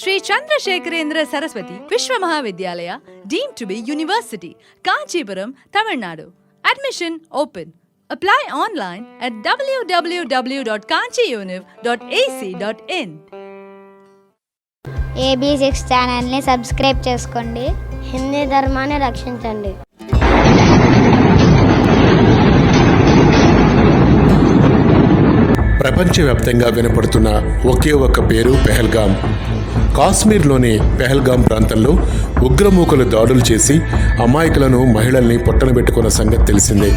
Shri Chandrasekharendra Saraswathi Vishwa Mahavidyalaya deemed to be university Kanchipuram Tamil Nadu. Admission open apply online at W W W dot Kanchi univ dot AC dot in ఏబిసిక్స్ ఛానల్ని subscribe చేసుకోండి. హిందీ ధర్మాన్ని రక్షించండి. ప్రపంచవ్యాప్తంగా వినపడుతున్న ఒకే ఒక పేరు పెహల్గాం. కాశ్మీర్లోని పెహల్గాం ప్రాంతంలో ఉగ్రమూకలు దాడులు చేసి అమాయకులను మహిళల్ని పొట్టనబెట్టుకున్న సంగతి తెలిసిందే.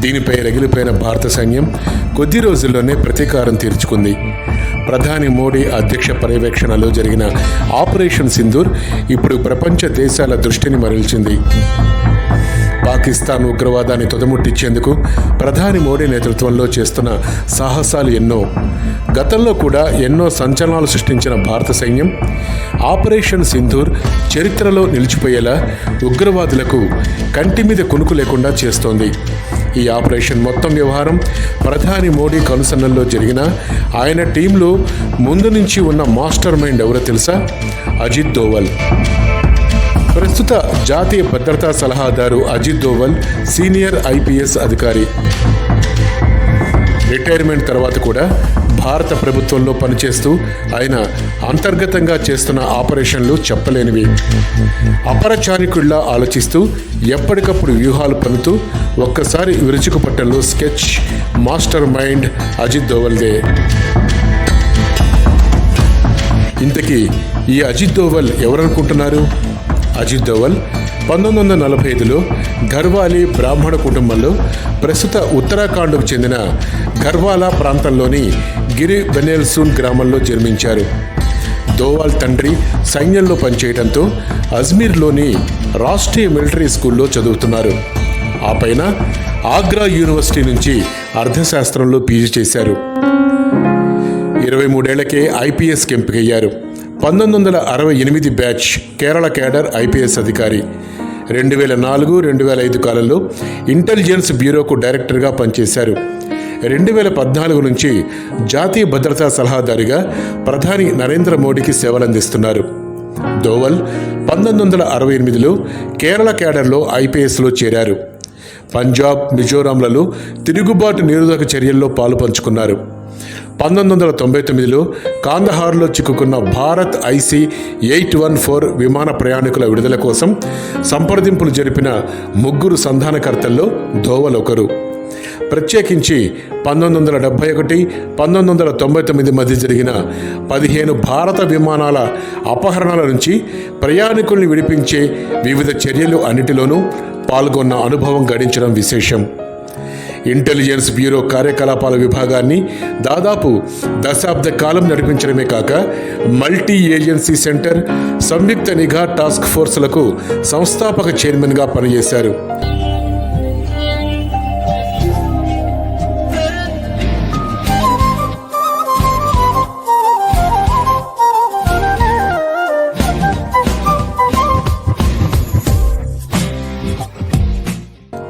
దీనిపై రగిలిపోయిన భారత సైన్యం కొద్ది రోజుల్లోనే ప్రతీకారం తీర్చుకుంది. ప్రధాని మోడీ అధ్యక్ష పర్యవేక్షణలో జరిగిన ఆపరేషన్ సింధూర్ ఇప్పుడు ప్రపంచ దేశాల దృష్టిని మరల్చింది. పాకిస్తాన్ ఉగ్రవాదాన్ని తుదముట్టించేందుకు ప్రధాని మోడీ నేతృత్వంలో చేస్తున్న సాహసాలు ఎన్నో. గతంలో కూడా ఎన్నో సంచలనాలు సృష్టించిన భారత సైన్యం ఆపరేషన్ సింధూర్ చరిత్రలో నిలిచిపోయేలా ఉగ్రవాదులకు కంటి మీద కునుకు లేకుండా చేస్తోంది. ఈ ఆపరేషన్ మొత్తం వ్యవహారం ప్రధాని మోడీ కనుసన్నల్లో జరిగిన ఆయన టీంలో ముందు నుంచి ఉన్న మాస్టర్ మైండ్ ఎవరో తెలుసా? అజిత్ దోవల్. ప్రస్తుత జాతీయ భద్రతా సలహాదారు అజిత్ దోవల్ సీనియర్ ఐపీఎస్ అధికారి. రిటైర్మెంట్ తర్వాత కూడా భారత ప్రభుత్వంలో పనిచేస్తూ ఆయన అంతర్గతంగా చేస్తున్న ఆపరేషన్లు చెప్పలేనివి. అపరచానికుల్లా ఆలోచిస్తూ ఎప్పటికప్పుడు వ్యూహాలు పనుతూ ఒక్కసారి విరుచుకుపట్టంలో స్కెచ్ మాస్టర్ మైండ్ అజిత్ దోవల్దే. ఇంతకీ ఈ అజిత్ దోవల్ ఎవరనుకుంటున్నారు? అజిత్ దోవల్ పంతొమ్మిది వందల నలభై ఐదులో గర్వాలి బ్రాహ్మణ కుటుంబంలో ప్రస్తుత ఉత్తరాఖండ్కు చెందిన గర్వాలా ప్రాంతంలోని గిరి బెనేల్సూన్ గ్రామంలో జన్మించారు. దోవాల్ తండ్రి సైన్యంలో పనిచేయడంతో అజ్మీర్లోని రాష్ట్రీయ మిలిటరీ స్కూల్లో చదువుతున్నారు. ఆ పైన ఆగ్రా యూనివర్సిటీ నుంచి అర్థశాస్త్రంలో పీజీ చేశారు. ఇరవై మూడేళ్ళకే ఐపీఎస్కి ఎంపికయ్యారు పంతొమ్మిది వందల అరవై ఎనిమిది బ్యాచ్ కేరళ క్యాడర్ ఐపీఎస్ అధికారి. రెండు వేల నాలుగు రెండు వేల ఐదు కాలంలో ఇంటెలిజెన్స్ బ్యూరోకు డైరెక్టర్గా పనిచేశారు. రెండు వేల పద్నాలుగు నుంచి జాతీయ భద్రతా సలహాదారుగా ప్రధాని నరేంద్ర మోడీకి సేవలందిస్తున్నారు. దోవల్ పంతొమ్మిది వందల అరవై ఎనిమిదిలో కేరళ క్యాడర్లో ఐపీఎస్లో చేరారు. పంజాబ్ మిజోరాంలలో తిరుగుబాటు నిరోధక చర్యల్లో పాలు పంచుకున్నారు. పంతొమ్మిది వందల తొంభై తొమ్మిదిలో కాందహార్లో చిక్కుకున్న Bharat IC eight one four విమాన ప్రయాణికుల విడుదల కోసం సంప్రదింపులు జరిపిన ముగ్గురు సంధానకర్తల్లో ధోవలొకరు. ఒకరు ప్రత్యేకించి పంతొమ్మిది వందల డెబ్భై ఒకటి పంతొమ్మిది వందల తొంభై తొమ్మిది మధ్య జరిగిన పదిహేను భారత విమానాల అపహరణల నుంచి ప్రయాణికుల్ని విడిపించే వివిధ చర్యలు అన్నిటిలోనూ పాల్గొన్న అనుభవం గడించడం విశేషం. ఇంటెలిజెన్స్ బ్యూరో కార్యకలాపాల విభాగాన్ని దాదాపు దశాబ్ద కాలం నడిపించడమే కాక మల్టీ ఏజెన్సీ సెంటర్ సంయుక్త నిఘా టాస్క్ ఫోర్స్లకు సంస్థాపక చైర్మన్గా పనిచేశారు.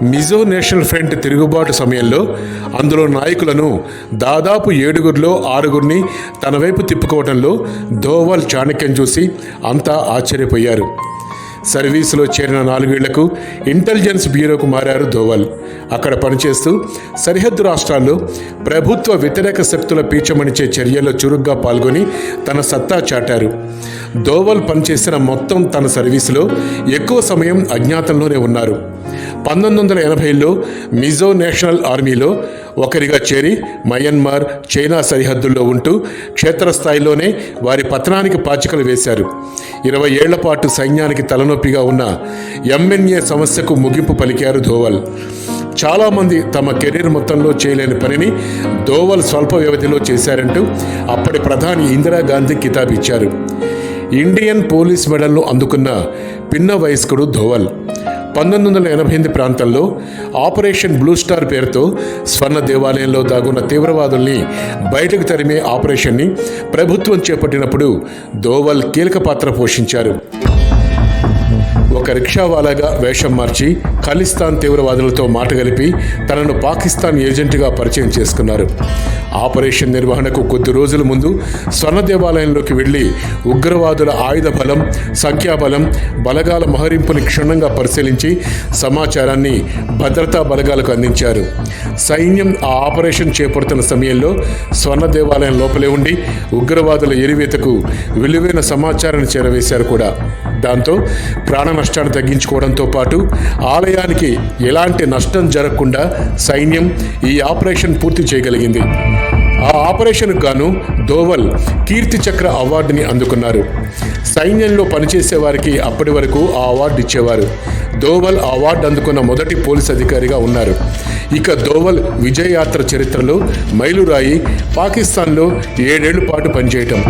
మిజో నేషనల్ ఫ్రంట్ తిరుగుబాటు సమయంలో అందులో నాయకులను దాదాపు ఏడుగురిలో ఆరుగురిని తన వైపు తిప్పుకోవడంలో ధోవాల్ చాణక్యం చూసి అంతా ఆశ్చర్యపోయారు. సర్వీసులో చేరిన నాలుగేళ్ళకు ఇంటెలిజెన్స్ బ్యూరోకు మారారు ధోవల్. అక్కడ పనిచేస్తూ సరిహద్దు రాష్ట్రాల్లో ప్రభుత్వ వ్యతిరేక శక్తుల పీచమణిచే చర్యల్లో చురుగ్గా పాల్గొని తన సత్తా చాటారు. ధోవల్ పనిచేసిన మొత్తం తన సర్వీసులో ఎక్కువ సమయం అజ్ఞాతంలోనే ఉన్నారు. పంతొమ్మిది వందల ఎనభైలో మిజో నేషనల్ ఆర్మీలో ఒకరిగా చేరి మయన్మార్ చైనా సరిహద్దుల్లో ఉంటూ క్షేత్రస్థాయిలోనే వారి పతనానికి పాచికలు వేశారు. ఇరవై ఏళ్ళ పాటు సైన్యానికి తలనొప్పిగా ఉన్న ఎంఎన్ఏ సమస్యకు ముగింపు పలికారు ధోవల్. చాలామంది తమ కెరీర్ మొత్తంలో చేయలేని పనిని దోవల్ స్వల్ప వ్యవధిలో చేశారంటూ అప్పటి ప్రధాని ఇందిరాగాంధీ కితాబ్ ఇచ్చారు. ఇండియన్ పోలీస్ మెడల్ను అందుకున్న పిన్న వయస్కుడు ధోవల్. పంతొమ్మిది వందల ఎనభై ఎనిమిది ప్రాంతంలో ఆపరేషన్ బ్లూ స్టార్ పేరుతో స్వర్ణ దేవాలయంలో దాగున్న తీవ్రవాదుల్ని బయటకు తరిమే ఆపరేషన్ని ప్రభుత్వం చేపట్టినప్పుడు దోవల్ కీలక పాత్ర పోషించారు. ఒక రిక్షావాలాగా వేషం మార్చి ఖలిస్తాన్ తీవ్రవాదులతో మాట కలిపి తనను పాకిస్తాన్ ఏజెంట్గా పరిచయం చేసుకున్నారు. ఆపరేషన్ నిర్వహణకు కొద్ది రోజుల ముందు స్వర్ణ దేవాలయంలోకి వెళ్ళి ఉగ్రవాదుల ఆయుధ బలం సంఖ్యాబలం బలగాల మహరింపుని క్షుణ్ణంగా పరిశీలించి సమాచారాన్ని భద్రతా బలగాలకు అందించారు. సైన్యం ఆ ఆపరేషన్ చేపడుతున్న సమయంలో స్వర్ణ దేవాలయం లోపలే ఉండి ఉగ్రవాదుల ఎరివేతకు విలువైన సమాచారాన్ని చేరవేశారు కూడా. దాంతో ప్రాణ నష్టాన్ని తగ్గించుకోవడంతో పాటు ఆలయానికి ఎలాంటి నష్టం జరగకుండా సైన్యం ఈ ఆపరేషన్ పూర్తి చేయగలిగింది. ఆ ఆపరేషన్కు గాను దోవల్ కీర్తి చక్ర అవార్డుని అందుకున్నారు. సైన్యంలో పనిచేసే వారికి అప్పటి వరకు ఆ అవార్డు ఇచ్చేవారు. దోవల్ అవార్డు అందుకున్న మొదటి పోలీస్ అధికారిగా ఉన్నారు. ఇక దోవల్ విజయయాత్ర చరిత్రలో మైలురాయి పాకిస్తాన్లో ఏడేళ్ళ పాటు పనిచేయటం.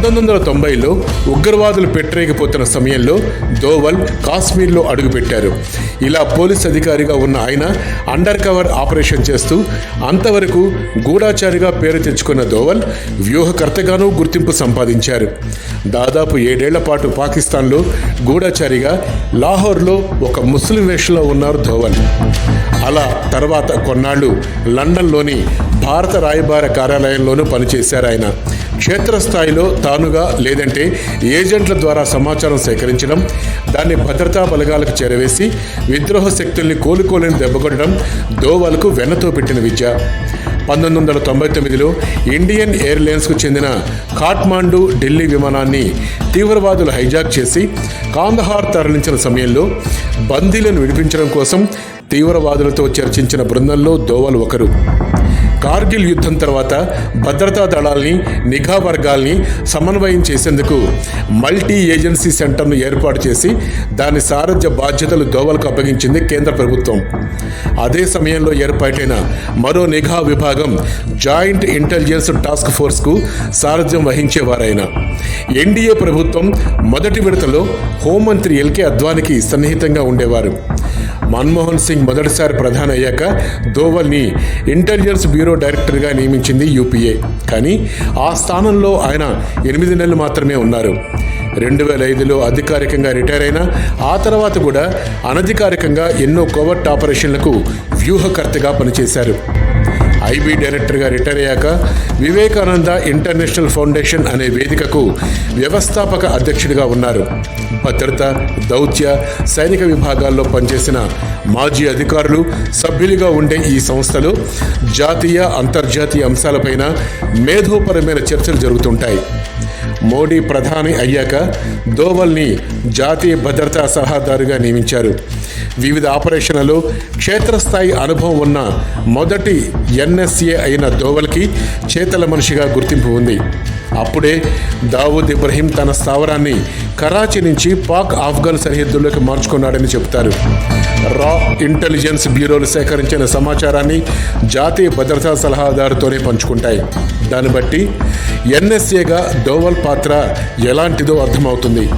పంతొమ్మిది వందల తొంభైలో ఉగ్రవాదులు పెట్టరేగిపోతున్న సమయంలో దోవల్ కాశ్మీర్లో అడుగుపెట్టారు. ఇలా పోలీస్ అధికారిగా ఉన్న ఆయన అండర్ కవర్ ఆపరేషన్ చేస్తూ అంతవరకు గూఢాచారిగా పేరు తెచ్చుకున్న దోవల్ వ్యూహకర్తగానూ గుర్తింపు సంపాదించారు. దాదాపు ఏడేళ్ళ పాటు పాకిస్తాన్లో గూఢాచారిగా లాహోర్లో ఒక ముస్లిం వేషంలో ఉన్నారు ధోవల్. అలా తర్వాత కొన్నాళ్ళు లండన్లోని భారత రాయబార కార్యాలయంలోనూ పనిచేశారు ఆయన. క్షేత్రస్థాయిలో తానుగా లేదంటే ఏజెంట్ల ద్వారా సమాచారం సేకరించడం దాన్ని భద్రతా బలగాలకు చేరవేసి విద్రోహ శక్తుల్ని కోలుకోలేని దెబ్బకొట్టడం దోవలకు వెన్నతో పెట్టిన విద్య. పంతొమ్మిది వందల తొంభై తొమ్మిదిలో ఇండియన్ ఎయిర్లైన్స్కు చెందిన ఖాట్మాండు ఢిల్లీ విమానాన్ని తీవ్రవాదులు హైజాక్ చేసి కాందహార్ తరలించిన సమయంలో బందీలను విడిపించడం కోసం తీవ్రవాదులతో చర్చించిన బృందంలో దోవల్ ఒకరు. కార్గిల్ యుద్ధం తర్వాత భద్రతా దళాల్ని నిఘా వర్గాల్ని సమన్వయం చేసేందుకు మల్టీ ఏజెన్సీ సెంటర్ను ఏర్పాటు చేసి దాని సారథ్య బాధ్యతలు దోవలకు అప్పగించింది కేంద్ర ప్రభుత్వం. అదే సమయంలో ఏర్పాటైన మరో నిఘా విభాగం జాయింట్ ఇంటెలిజెన్స్ టాస్క్ ఫోర్స్కు సారథ్యం వహించేవారైన. ఎన్డీఏ ప్రభుత్వం మొదటి విడతలో హోంమంత్రి ఎల్కే అద్వానికి సన్నిహితంగా ఉండేవారు. మన్మోహన్ సింగ్ మొదటిసారి ప్రధాని అయ్యాక దోవల్ని ఇంటెలిజెన్స్ బ్యూరో డైరెక్టర్గా నియమించింది యూపీఏ. కానీ ఆ స్థానంలో ఆయన ఎనిమిది నెలలు మాత్రమే ఉన్నారు. రెండు వేల ఐదులో అధికారికంగా రిటైర్ అయినా ఆ తర్వాత కూడా అనధికారికంగా ఎన్నో కోవర్ట్ ఆపరేషన్లకు వ్యూహకర్తగా పనిచేశారు. ఐబీ డైరెక్టర్గా రిటైర్ అయ్యాక వివేకానంద ఇంటర్నేషనల్ ఫౌండేషన్ అనే వేదికకు వ్యవస్థాపక అధ్యక్షుడిగా ఉన్నారు. భద్రత దౌత్య సైనిక విభాగాల్లో పనిచేసిన మాజీ అధికారులు సభ్యులుగా ఉండే ఈ సంస్థలో జాతీయ అంతర్జాతీయ అంశాలపైన మేధోపరమైన చర్చలు జరుగుతుంటాయి. మోడీ ప్రధాని అయ్యాక దోవల్ని జాతీయ భద్రతా సలహాదారుగా నియమించారు. వివిధ ఆపరేషన్లలో క్షేత్రస్థాయి అనుభవం ఉన్న మొదటి ఎన్ఎస్ఏ అయిన దోవల్కి చేతల మనిషిగా గుర్తింపు ఉంది. అప్పుడే దావూద్ ఇబ్రహీం తన స్థావరాన్ని కరాచీ నుంచి పాక్ ఆఫ్ఘన్ సరిహద్దుల్లోకి మార్చుకున్నాడని చెబుతారు. రా ఇంటెలిజెన్స్ బ్యూరోలు సేకరించిన సమాచారాన్ని జాతీయ భద్రతా సలహాదారుతోనే పంచుకుంటాయి. దాన్ని బట్టి ఎన్ఎస్ఏగా దోవల్ పాత్ర ఎలాంటిదో అర్థమవుతుంది.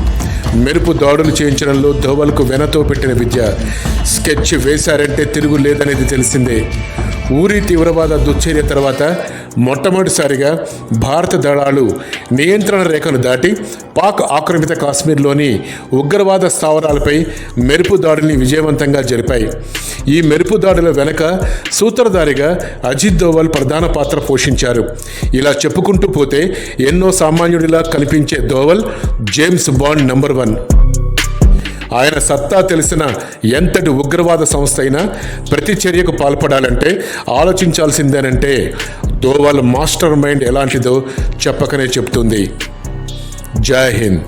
మెరుపు దాడులు చేయించడంలో ధోవల్కు వెనతో పెట్టిన విద్య స్కెచ్ వేశారంటే తిరుగు లేదనేది తెలిసిందే. ఊరి తీవ్రవాద దుశ్చర్య తర్వాత మొట్టమొదటిసారిగా భారత దళాలు నియంత్రణ రేఖను దాటి పాక్ ఆక్రమిత కాశ్మీర్లోని ఉగ్రవాద స్థావరాలపై మెరుపు దాడిని విజయవంతంగా జరిపాయి. ఈ మెరుపు దాడుల వెనక సూత్రధారిగా అజిత్ దోవల్ ప్రధాన పాత్ర పోషించారు. ఇలా చెప్పుకుంటూ పోతే ఎన్నో సామాన్యుడిలా కనిపించే Doval James Bond number one. ఆయన సత్తా తెలిసిన ఎంతటి ఉగ్రవాద సంస్థ అయినా ప్రతి చర్యకు పాల్పడాలంటే ఆలోచించాల్సిందేనంటే దోవల్ మాస్టర్ మైండ్ ఎలాంటిదో చెప్పకనే చెప్తుంది. జై హింద్.